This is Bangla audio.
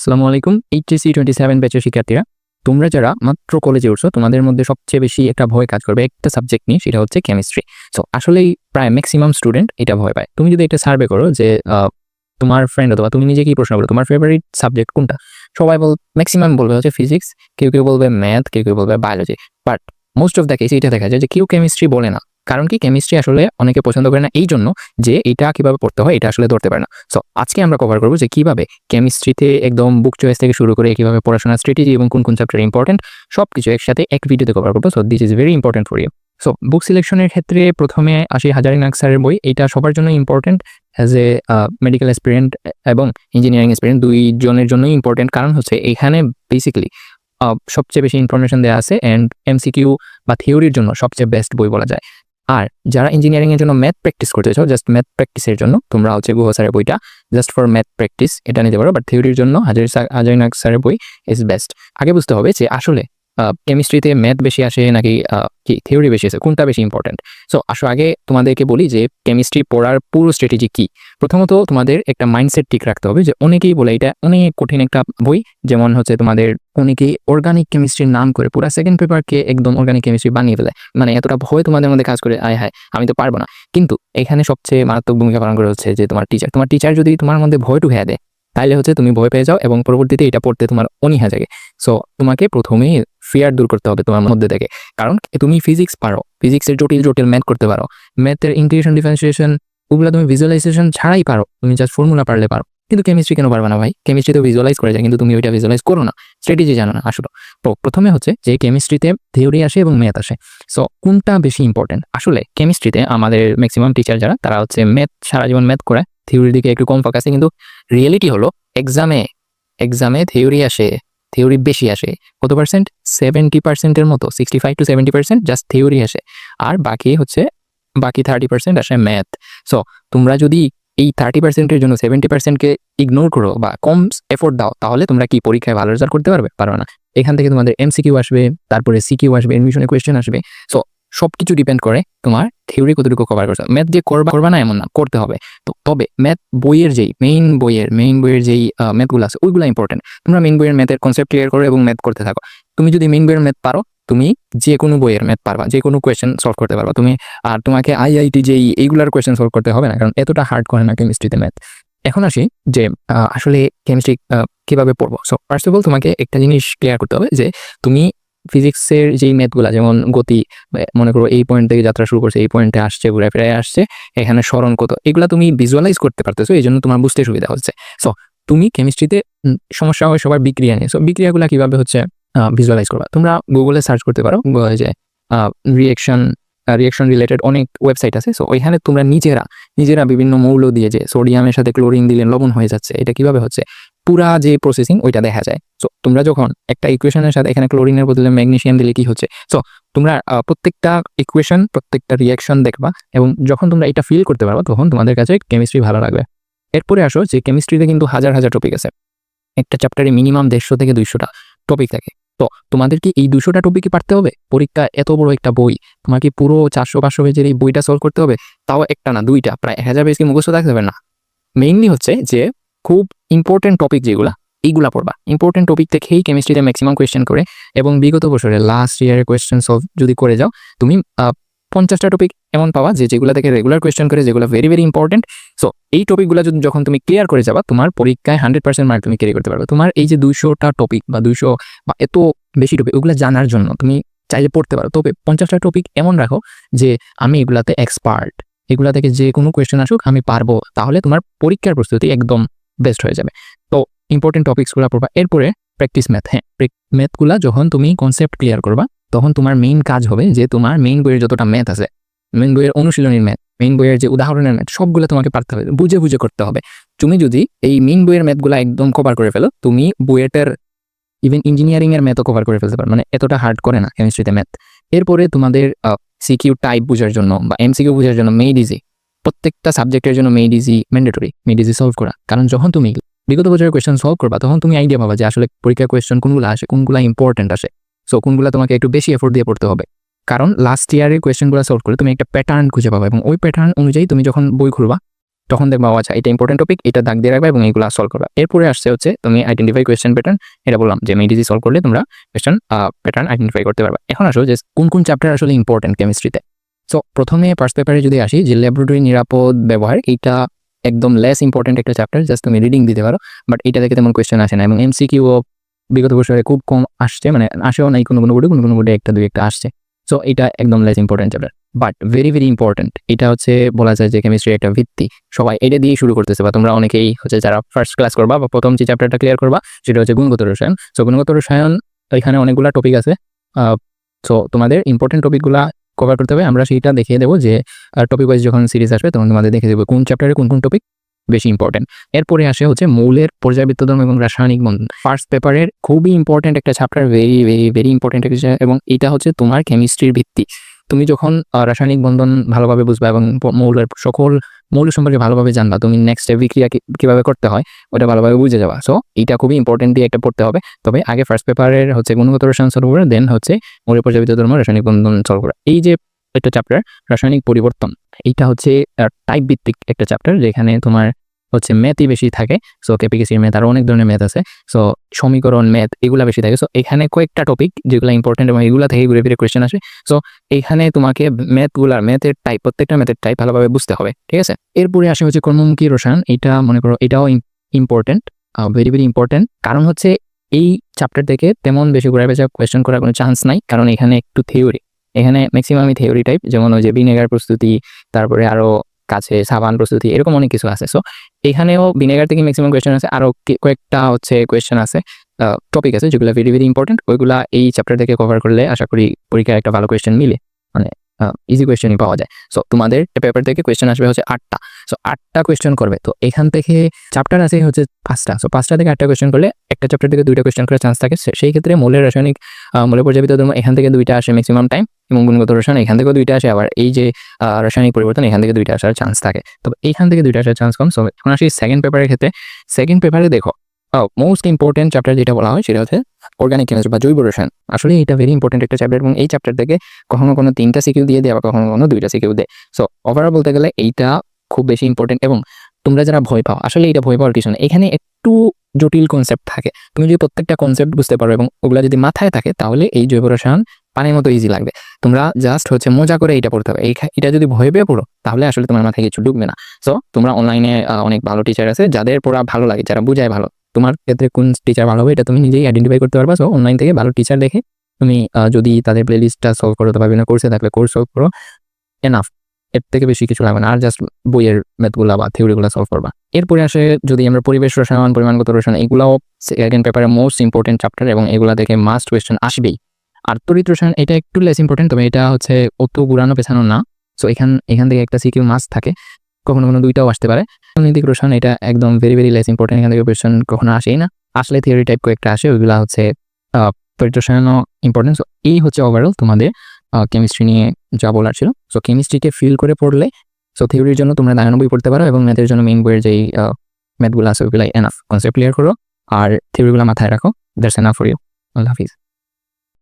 আসসালামু আলাইকুম এইচএসি টোয়েন্টি সেভেন ব্যাচের শিক্ষার্থীরা। তোমরা যারা মাত্র কলেজে উঠছো, তোমাদের মধ্যে সবচেয়ে বেশি একটা ভয় কাজ করবে একটা সাবজেক্ট নিয়ে, সেটা হচ্ছে কেমিস্ট্রি সো আসলেই প্রায় ম্যাক্সিমাম স্টুডেন্ট এটা ভয় পায়। তুমি যদি একটা সার্ভে করো যে তোমার ফ্রেন্ড অথবা তুমি নিজেকেই প্রশ্ন করো, তোমার ফেভারিট সাবজেক্ট কোনটা? সবাই বল ম্যাক্সিমাম বলবে হচ্ছে ফিজিক্স কেউ কেউ বলবে ম্যাথ কেউ কেউ বলবে biology but most of the case এটা দেখা যায় যে কেউ কেমিস্ট্রি বলে না। কারণ কি কেমিস্ট্রি আসলে অনেকে পছন্দ করে না এই জন্য যে এটা কীভাবে পড়তে হয় এটা আসলে ধরতে পারে না। সো আজকে আমরা কভার করব যে কীভাবে কেমিস্ট্রিতে একদম বুক চয়েস থেকে শুরু করে কীভাবে পড়াশোনার স্ট্র্যাটেজি এবং কোন কোন চ্যাপ্টার ইম্পর্টেন্ট সব কিছু একসাথে এক ভিডিওতে কভার করব। So this is very important for you so book সিলেকশনের ক্ষেত্রে প্রথমে আসি হাজারি নাকসারের বই। এটা সবার জন্য important as a medical aspirant এবং ইঞ্জিনিয়ারিং এক্সপিরিয়েন্ট দুইজনের জন্যই ইম্পর্টেন্ট কারণ হচ্ছে এখানে বেসিক্যালি সবচেয়ে বেশি ইনফরমেশন দেওয়া আছে অ্যান্ড এমসিকিউ বা থিওরির জন্য সবচেয়ে বেস্ট বই বলা যায়। আর যারা ইঞ্জিনিয়ারিংয়ের জন্য ম্যাথ প্র্যাকটিস করতে চাও জাস্ট ম্যাথ প্র্যাকটিসের জন্য, তোমরা হচ্ছে গুহ স্যারের বইটা জাস্ট ফর ম্যাথ প্র্যাকটিস এটা নিতে পারো বাট থিওরির জন্য হাজারি হাজারি স্যারের বই ইজ বেস্ট আগে বুঝতে হবে যে আসলে কেমিস্ট্রিতে ম্যাথ বেশি আসে নাকি কি থিওরি বেশি আসে কোনটা বেশি ইম্পর্টেন্ট সো আসো আগে তোমাদেরকে বলি যে কেমিস্ট্রি পড়ার পুরো স্ট্র্যাটেজি কি। প্রথমত তোমাদের একটা মাইন্ডসেট ঠিক রাখতে হবে যে অনেকেই বলে এটা অনেক কঠিন একটা বই, যেমন হচ্ছে তোমাদের অনেকেই অর্গানিক কেমিস্ট্রির নাম করে পুরো সেকেন্ড পেপারকে একদম অর্গানিক কেমিস্ট্রি বানিয়ে ফেলে। মানে এতটা ভয় তোমাদের মধ্যে কাজ করে, আয় হায়, আমি তো পারব না। কিন্তু এখানে সবচেয়ে মারাত্মক ভূমিকা পালন করে হচ্ছে যে তোমার টিচার তোমার টিচার যদি তোমার মধ্যে ভয় ঢুকিয়ে দেয় তাহলে হচ্ছে তুমি ভয় পেয়ে যাও এবং পরবর্তীতে এটা পড়তে তোমার অনীহা জাগে। সো তোমাকে প্রথমেই ফিয়ার দূর করতে হবে তোমার মধ্যে থেকে। কারণ তুমি ফিজিক্স পারো। ফিজিক্সের জটিল জটিল ম্যাথ করতে পারো। ম্যাথের ইন্টিগ্রেশন ডিফারেন্সিয়েশন ওগুলো তুমি ভিজুয়ালাইজেশন ছাড়াই পারো। তুমি জাস্ট ফর্মুলা পারলে পারো। কিন্তু কেমিস্ট্রি কেন পারবে না ভাই? কেমিস্ট্রি তো ভিজুয়ালাইজ করে যায়, কিন্তু তুমি ওইটা ভিজুয়ালাইজ করো না। স্ট্র্যাটেজি জানো না, আসলে। তো প্রথমে হচ্ছে যে কেমিস্ট্রিতে থিওরি আসে এবং ম্যাথ আসে। সো কোনটা বেশি ইম্পর্টেন্ট আসলে কেমিস্ট্রিতে আমাদের ম্যাক্সিমাম টিচার যারা, তারা হচ্ছে ম্যাথ সারা জীবন ম্যাথ করে। থিওরির দিকে একটু কম ফোকাসে কিন্তু রিয়েলিটি হলো এক্সামে এক্সামে থিওরি আসে। থিওরি বেশি আসে। কত পার্সেন্ট সেভেন্টি পার্সেন্টের মতো sixty five to seventy percent just theory আসে। আর বাকি হচ্ছে, বাকি থার্টি পার্সেন্ট আসে ম্যাথ সো তোমরা যদি এই থার্টি পার্সেন্টের জন্য সেভেন্টি পার্সেন্টকে ইগনোর করো বা কম এফোর্ট দাও, তাহলে তোমরা কি পরীক্ষায় ভালো রেজাল্ট করতে পারবে? পারবে না। এখান থেকে তোমাদের এমসিকিউ আসবে, তারপরে সিকিউ আসবে এডমিশনের কোয়েশ্চেন আসবে। সো সব কিছু ডিপেন্ড করে তোমার থিওরি কতটুকু কভার করছ। ম্যাথ যে করবা করবা না এমন না, করতে হবে। তো তবে ম্যাথ বইয়ের যেই মেইন বইয়ের মেইন বইয়ের যেই ম্যাথগুলো আছে, ওইগুলো ইম্পর্টেন্ট তোমরা মেইন বইয়ের ম্যাথের কনসেপ্ট ক্লিয়ার করো এবং ম্যাথ করতে থাকো। তুমি যদি মেইন বইয়ের ম্যাথ পারো, তুমি যে কোনো বইয়ের ম্যাথ পারবা যে কোনো কোয়েশ্চেন সলভ করতে পারবা। তুমি, আর তোমাকে আইআইটি যেই, এইগুলার কোয়েশ্চেন সলভ করতে হবে না, কারণ এতটা হার্ড করে না কেমিস্ট্রিতে ম্যাথ এখন আসি যে আসলে কেমিস্ট্রি কীভাবে পড়ব। সো ফার্স্ট অফ অল তোমাকে একটা জিনিস ক্লিয়ার করতে হবে যে, তুমি ফিজিক্সের যেই ম্যাথগুলা, যেমন গতি মনে করো এই পয়েন্ট থেকে যাত্রা শুরু করছে, এই পয়েন্টে আসছে, ঘুরে ফিরে আসছে, এখানে স্মরণ কত, এগুলা তুমি ভিজুয়ালাইজ করতে পারতেছো এই জন্য তোমার বুঝতে সুবিধা হচ্ছে। সো তুমি কেমিস্ট্রিতে সমস্যা হয় সবার বিক্রিয়া নিয়ে। সো বিক্রিয়াগুলা কীভাবে হচ্ছে ভিজুয়ালাইজ করবা? তোমরা গুগলে সার্চ করতে পারো যে রিয়েকশন রিয়েকশন রিলেটেড অনেক ওয়েবসাইট আছে। সো ওইখানে তোমরা নিজেরা নিজেরা বিভিন্ন মৌল দিয়ে যে সোডিয়ামের সাথে ক্লোরিন দিলে লবণ হয়ে যাচ্ছে, এটা কীভাবে হচ্ছে? পুরা যে প্রসেসিং ওইটা দেখা যায়। সো তোমরা যখন একটা ইকুয়েশনের সাথে, এখানে ক্লোরিনের বদলে ম্যাগনেসিয়াম দিলে কি হচ্ছে? সো তোমরা প্রত্যেকটা ইকুয়েশন প্রত্যেকটা রিয়াকশন দেখবা এবং যখন তোমরা এটা ফিল করতে পারবা, তখন তোমাদের কাছে কেমিস্ট্রি ভালো লাগবে। এরপরে আসো যে কেমিস্ট্রিতে কিন্তু হাজার হাজার টপিক আছে। একটা চ্যাপ্টারে মিনিমাম দেড়শো থেকে দুইশোটা টপিক থাকে। তো, তোমাদের কি এই দুশোটা টপিকই পারতে হবে? পরীক্ষা এত বড় একটা বই, তোমার কি পুরো চারশো পাঁচশো পেজের এই বইটা সলভ করতে হবে? তাও একটা না, দুইটা, প্রায় হাজার পেজ কি মুখস্থ থাকতে হবে না। মেইনলি হচ্ছে যে খুব ইম্পর্টেন্ট টপিক যেগুলা, এইগুলা পড়বা। ইম্পর্টেন্ট টপিক থেকেই কেমিস্ট্রিতে ম্যাক্সিমাম কোয়েশ্চেন করে এবং বিগত বছরে লাস্ট ইয়ারের কোয়েশ্চেন সলভ যদি করে যাও, তুমি পঞ্চাশটা টপিক এমন পাওয়া যে যেগুলো থেকে রেগুলার কোয়েশ্চেন করে, যেগুলো ভেরি ভেরি ইম্পর্টেন্ট সো এই টপিকগুলো যদি যখন তুমি ক্লিয়ার করে যাবা, তোমার পরীক্ষায় হান্ড্রেড পার্সেন্ট মার্ক তুমি ক্যারি করতে পারবে। তোমার এই যে দুইশোটা টপিক বা দুইশো বা এত বেশি টপিক ওগুলো জানার জন্য তুমি চাইলে পড়তে পারো। তবে পঞ্চাশটা টপিক এমন রাখো যে আমি এগুলাতে এক্সপার্ট এগুলা থেকে যে কোনো কোয়েশ্চেন আসুক আমি পারব। তাহলে তোমার পরীক্ষার প্রস্তুতি একদম বেস্ট হয়ে যাবে। তো ইম্পর্টেন্ট টপিকসগুলো পড়বা। এরপরে প্র্যাকটিস ম্যাথ হ্যাঁ ম্যাথগুলা যখন তুমি কনসেপ্ট ক্লিয়ার করবা, তখন তোমার মেইন কাজ হবে যে তোমার মেইন বইয়ের যতটা ম্যাথ আছে মেইন বইয়ের অনুশীলনীর ম্যাথ মেইন বইয়ের যে উদাহরণের ম্যাথ সবগুলো তোমাকে পারতে হবে, বুঝে বুঝে করতে হবে। তুমি যদি এই মেইন বইয়ের ম্যাথগুলো একদম কভার করে ফেলো, তুমি বুয়েটের ইভেন ইঞ্জিনিয়ারিং এর ম্যাথও কভার করে ফেলতে পারো। মানে এতটা হার্ড করে না কেমিস্ট্রিতে ম্যাথ এরপরে তোমাদের সিকিউ টাইপ বোঝার জন্য বা এমসিকিউ বোঝার জন্য মেইড ইজি প্রত্যেকটা সাবজেক্টের জন্য made easy mandatory made easy solve করা। কারণ যখন তুমি বিগত বছরের কোয়েশ্চেন সলভ করবা, তখন তুমি আইডিয়া পাবা যে আসলে পরীক্ষার কোয়েশ্চেন কোনগুলো আসে, কোনগুলো ইম্পর্টেন্ট আসে। সো কোনগুলো তোমাকে একটু বেশি এফোর্ট দিয়ে পড়তে হবে। কারণ লাস্ট ইয়ারের কোয়েশ্চেনগুলো সলভ করে তুমি একটা প্যাটার্ন খুঁজে পাবা এবং ওই প্যাটার্ন অনুযায়ী তুমি যখন বই খুলবা, তখন দেখবা আচ্ছা এটা ইম্পর্টেন্ট টপিক এটা দাগ দিয়ে রাখবা এবং এইগুলো সলভ করবা। এরপরে আসছে হচ্ছে তুমি আইডেন্টিফাই কোয়েশ্চেন প্যাটার্ন এটা বললাম যে মেডিসি সলভ করলে তোমরা কোয়েশ্চেন প্যাটার্ন আইডেন্টিফাই করতে পারবা। এখন আসো যে কোন কোন চ্যাপ্টার আসলে ইম্পর্টেন্ট কেমিস্ট্রিতে সো প্রথমে ফার্স্ট পেপারে যদি আসি, যে ল্যাবরেটরি নিরাপদ ব্যবহার, এইটা একদম লেস ইম্পর্টেন্ট একটা চ্যাপ্টার জাস্ট তুমি রিডিং দিতে পারো বাট এটা থেকে তেমন কোয়েশ্চেন আসে না, এবং এমসিকিউ বিগত বছরে খুব কম আসছে মানে আসেও নাই, কোনো কোনো বোর্ডে কোনো কোনো বোর্ডে একটা, দুই একটা আসছে। সো এটা একদম less important chapter but very very important এটা হচ্ছে বলা যায় যে কেমিস্ট্রি একটা ভিত্তি। সবাই এটা দিয়ে শুরু করতেছে, বা তোমরা অনেকেই হচ্ছে যারা ফার্স্ট ক্লাস করবা, বা প্রথম যে চ্যাপ্টারটা ক্লিয়ার করবা, সেটা হচ্ছে গুণগত রসায়ন। সো গুণগত রসায়ন এখানে অনেকগুলা টপিক আছে সো তোমাদের ইম্পর্টেন্ট টপিকগুলা কভার করতে হবে। আমরা সেইটা দেখিয়ে দেবো যে টপিক ওয়াইজ যখন সিরিজ আসবে তখন তোমাদের দেখে দেবো কোন চ্যাপ্টারে কোন কোন টপিক বেশি ইম্পর্টেন্ট এরপরে আসে হচ্ছে মৌলের পর্যাবৃত্ত ধর্ম এবং রাসায়নিক বন্ধন। ফার্স্ট পেপারের খুবই ইম্পর্টেন্ট একটা chapter very very very important একটা এবং এটা হচ্ছে তোমার কেমিস্ট্রির ভিত্তি। তুমি যখন রাসায়নিক বন্ধন ভালোভাবে বুঝবা এবং মৌলের সকল মৌল সম্পর্কে ভালোভাবে জানবা, তুমি নেক্সট বিক্রিয়া কীভাবে করতে হয়, ওটা ভালোভাবে বুঝে যাবা। সো এটা খুবই ইম্পর্টেন্ট দিয়ে একটা পড়তে হবে। তবে আগে ফার্স্ট পেপারের হচ্ছে গুণগত রসায়ন সলভ করে দেন হচ্ছে মৌলের পর্যাবৃত্ত ধর্ম, রাসায়নিক বন্ধন সলভ করা। এই যে একটা চ্যাপ্টার রাসায়নিক পরিবর্তন, এইটা হচ্ছে টাইপ ভিত্তিক একটা চ্যাপ্টার যেখানে তোমার হচ্ছে ম্যাথই বেশি থাকে। সো কেপিকেসির ম্যাথ আরও অনেক ধরনের ম্যাথ আছে। সো সমীকরণ, ম্যাথ এগুলা বেশি থাকে। সো এখানে কয়েকটা টপিক যেগুলো ইম্পর্টেন্ট এবং এগুলা থেকে ঘুরে ফিরে কোয়েশ্চেন আসে। সো এখানে তোমাকে ম্যাথগুলার ম্যাথের টাইপ প্রত্যেকটা ম্যাথের টাইপ ভালোভাবে বুঝতে হবে। ঠিক আছে? এরপরে আসে হচ্ছে কর্মমুখী রসায়ন। এটা মনে করো এটাও ইম্পর্টেন্ট ভেরি ভেরি ইম্পর্টেন্ট কারণ হচ্ছে এই চ্যাপ্টার থেকে তেমন বেশি ঘুরে পেঁচা কোয়েশ্চেন করার কোনো চান্স নাই। কারণ এখানে একটু থিওরি এখানে ম্যাক্সিমামই থিওরি টাইপ যেমন ওই যে ভিনেগার প্রস্তুতি, তারপরে আরও কাছে, সাবান প্রস্তুতি, এরকম অনেক কিছু আছে। সো এখানেও ভিনেগার থেকে ম্যাক্সিমাম কোয়েশ্চেন আছে। আরও কি- কয়েকটা হচ্ছে কোয়েশ্চেন আছে। টপিক আছে যেগুলো ভেরি ভেরি ইম্পর্টেন্ট ওইগুলা এই চ্যাপ্টার থেকে কভার করলে আশা করি পরীক্ষায় একটা ভালো কোয়েশ্চেন মিলে। মানে ইজি কোয়েশ্চেনই পাওয়া যায়। সো তোমাদের পেপার থেকে কোয়েশ্চেন আসবে হচ্ছে আটটা। সো আটটা কোয়েশ্চেন করবে। তো এখান থেকে চ্যাপ্টার আছে হচ্ছে পাঁচটা। সো পাঁচটা থেকে আটটা কোয়েশ্চেন করলে একটা চ্যাপ্টার থেকে দুইটা কোয়েশ্চেন করার চান্স থাকে। সেই ক্ষেত্রে মৌলের রাসায়নিক মৌলের পর্যাপিত ধর্ম এখান থেকে দুইটা আসে ম্যাক্সিমাম টাইম এবং গুণগত রসায়ন, এখান থেকেও দুইটা আসে, আবার এই যে রাসায়নিক পরিবর্তন, এখান থেকে দুইটা আসার চান্স থাকে। তবে এইখান থেকে দুইটা আসার চান্স কম। সো এখন আসি সেকেন্ড পেপারের ক্ষেত্রে। সেকেন্ড পেপারে দেখো মোস্ট ইম্পর্টেন্ট চ্যাপ্টার যেটা বলা হয়, সেটা হচ্ছে অর্গানিক কেমিস্ট্রি বা জৈব রসায়ন। আসলে এটা ভেরি ইম্পর্টেন্ট একটা চ্যাপ্টার এবং এই চ্যাপ্টার থেকে কখনো কোনো তিনটা সিকিউ দিয়ে দেয় আবার কখনো কোনো দুইটা সিকিউ দেয়। সো ওভারঅল বলতে গেলে এইটা খুব বেশি ইম্পর্টেন্ট এবং তোমরা যারা ভয় পাও, আসলে এটা ভয় পাওয়ার কিছু না এখানে একটু জটিল কনসেপ্ট থাকে। তুমি যদি প্রত্যেকটা কনসেপ্ট বুঝতে পারো এবং ওগুলা যদি মাথায় থাকে, তাহলে এই জৈব রসায়ন পানির মতো ইজি লাগবে। তোমরা জাস্ট হচ্ছে মজা করে এটা পড়তে হবে। এটা যদি ভয় পেয়ে পড়ো, তাহলে আসলে তোমার মাথায় কিছু ঢুকবে না। সো তোমরা অনলাইনে অনেক ভালো টিচার আছে, যাদের পড়া ভালো লাগে, যারা বুঝায় ভালো। তোমার ক্ষেত্রে কোন টিচার ভালো হবে, এটা তুমি নিজেই আইডেন্টিফাই করতে পারবা। সো অনলাইন থেকে ভালো টিচার দেখে তুমি যদি তাদের প্লে লিস্টটা সলভ করো বা বিভিন্ন কোর্সে থাকলে কোর্স সলভ করো এনাফ এর থেকে বেশি কিছু লাগবে না। আর জাস্ট বইয়ের ম্যাথগুলা বা থিওরিগুলো সলভ করবা। এরপরে আসে যদি আমরা পরিবেশ রসায়ন, পরিমাণগত রসায়ন, এগুলাও সেকেন্ড পেপারে মোস্ট ইম্পর্টেন্ট চ্যাপ্টার এবং এগুলা থেকে মাস্ট কোয়েশ্চেন আসবেই। আর তড়িৎ রসায়ন, এটা একটু লেস ইম্পর্টেন্ট তবে এটা হচ্ছে অত গুড়ানো, পেছানো না। সো এখান এখান থেকে একটা সিকিউ মাস্ট থাকে, কখনো কোনো দুইটাও আসতে পারে। রাজনৈতিক রসায়ন, এটা একদম ভেরি ভেরি লেস ইম্পর্টেন্ট এখান থেকে কোয়েশ্চেন কখনো আসেই না। আসলে থিওরি টাইপ কয়েকটা আসে, ওইগুলা হচ্ছে তড়িৎ রসায়নও ইম্পর্টেন্ট সো এই হচ্ছে ওভারঅল তোমাদের কেমিস্ট্রি নিয়ে যা বলার ছিল। সো কেমিস্ট্রিকে ফিল করে পড়লে সো থিওরির জন্য তোমরা দায়ানব্বই পড়তে পারো এবং ম্যাথের জন্য মেইন বইয়ের যেই ম্যাথগুলো আছে ওইগুলো এনাফ কনসেপ্ট ক্লিয়ার করো, আর থিওরিগুলো মাথায় রাখো। দ্যাটস এনাফ ফর ইউ আল্লাহ হাফিজ।